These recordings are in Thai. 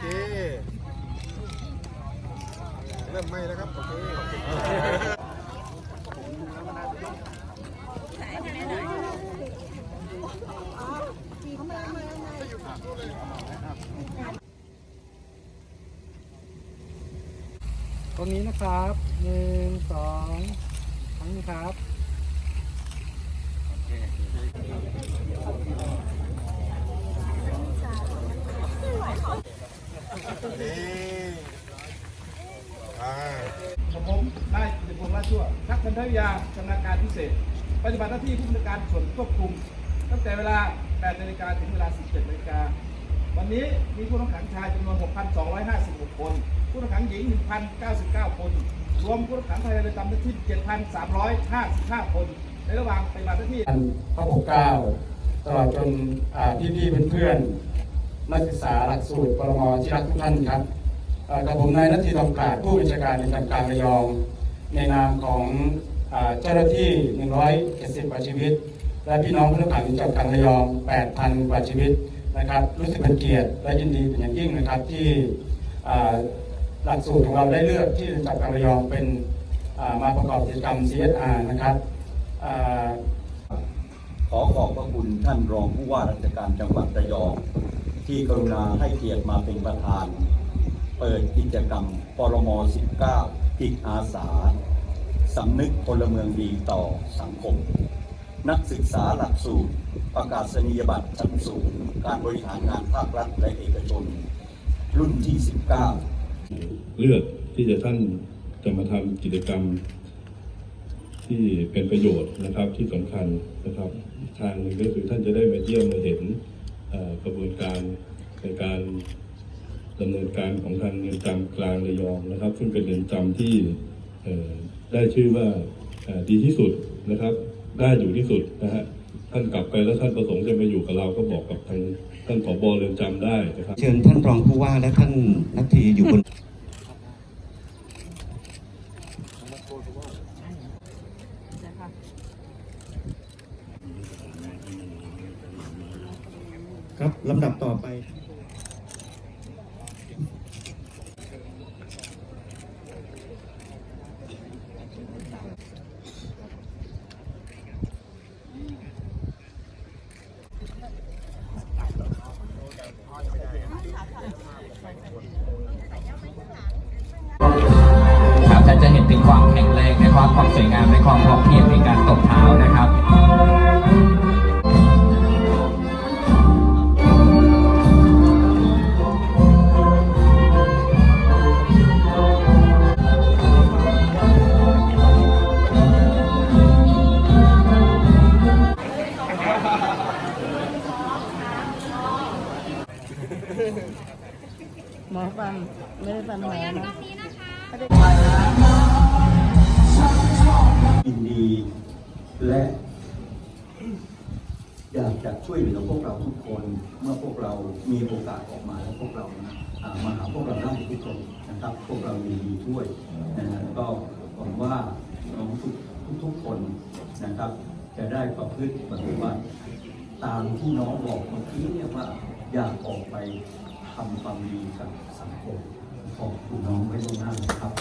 เค เริ่มไหม้แล้วครับ โอเคตรงนี้นะครับหนึ่งสองครั้งนี้ครับนี่อ่า ผมนายกิติพงษ์ราชชั่วนักพันธวิทยาชำนาญการพิเศษ ปฏิบัติหน้าที่ผู้บริการส่วนควบคุม ตั้งแต่เวลา 8 นาฬิกาถึงเวลา 17 นาฬิกา วันนี้มีผู้ต้องขังชายจำนวน 6,256 คน ผู้ต้องขังหญิง 1,099 คน รวมผู้ต้องขังภายในเรือนจำทั้งสิ้น7,355 คน ในระหว่างปฏิบัติหน้าที่พระปกเกล้าตลอดจนพี่ๆเพื่อนๆ นักศึกษาหลักสูตรปรมที่รักทุกท่านครับกับผมนายนัทธีทองกาดผู้บัญชาการในการกางระยอง ในนามของเจ้าหน้าที่ 170กว่าชีวิต และพี่น้องผู้ต้องขังในจังหวัดกางระยอง 8,000 กว่าชีวิตนะครับรู้สึกเป็นเกียรติและยินดีเป็นอย่างยิ่งนะครับที่หลักสูตรของเราได้เลือกที่จังหวัดกางระยองเป็นมาประกอบกิจกรรม CSR นะครับขอขอบพระคุณท่านรองผู้ว่าราชการจังหวัดระยอง ที่กรุณาให้เกียรติมาเป็นประธาน เปิดกิจกรรมปรม 19จิตอาสาสำนึกพลเมืองดีต่อสังคม นักศึกษาหลักสูตร ประกาศนียบัตรชั้นสูง การบริหารงานภาครัฐและเอกชน รุ่นที่ 19 เลือกที่จะท่านจะมาทำกิจกรรมที่เป็นประโยชน์นะครับที่สำคัญนะครับ ทางหนึ่งก็คือท่านจะได้มาเยี่ยมมาเห็น กระบวนการในการดำเนินการของทางเรือนจำกลางระยองนะครับ ซึ่งเป็นเรือนจำที่เอ่อได้ชื่อว่าเอ่อดีที่สุดนะครับได้อยู่ที่สุดนะฮะท่านกลับไปแล้วท่านประสงค์จะมาอยู่กับเราก็บอกกับทางท่านผบเรือนจำได้นะครับ เชิญท่านรองผู้ว่าและท่านนักทีอยู่บน ครับลำดับต่อไป ครับท่านจะเห็นถึงความแข็งแรงในครับความสวยงามและความพร้อเพียงในการตบเท้านะครับ หมอฟันไม่ได้ฟันหมอนะยินดีและ อยากจะช่วยเหลือพวกเราทุกคน เมื่อพวกเรามีโอกาสออกมาแล้วพวกเราอ่ามาหาพวกเราได้ทุกคนนะครับ พวกเรายินดีช่วยนะฮะก็หวังว่าน้องทุกทุกๆคนนะครับ จะได้ประพฤติปฏิบัติตามที่น้องบอกเมื่อกี้เนี่ยว่า อยากออกไปทำความดีกับสังคมขอบคุณน้องไว้ตรงหน้านะครับ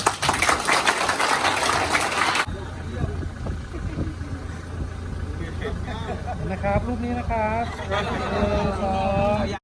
นะครับ รูปนี้นะครับหนึ่งสอง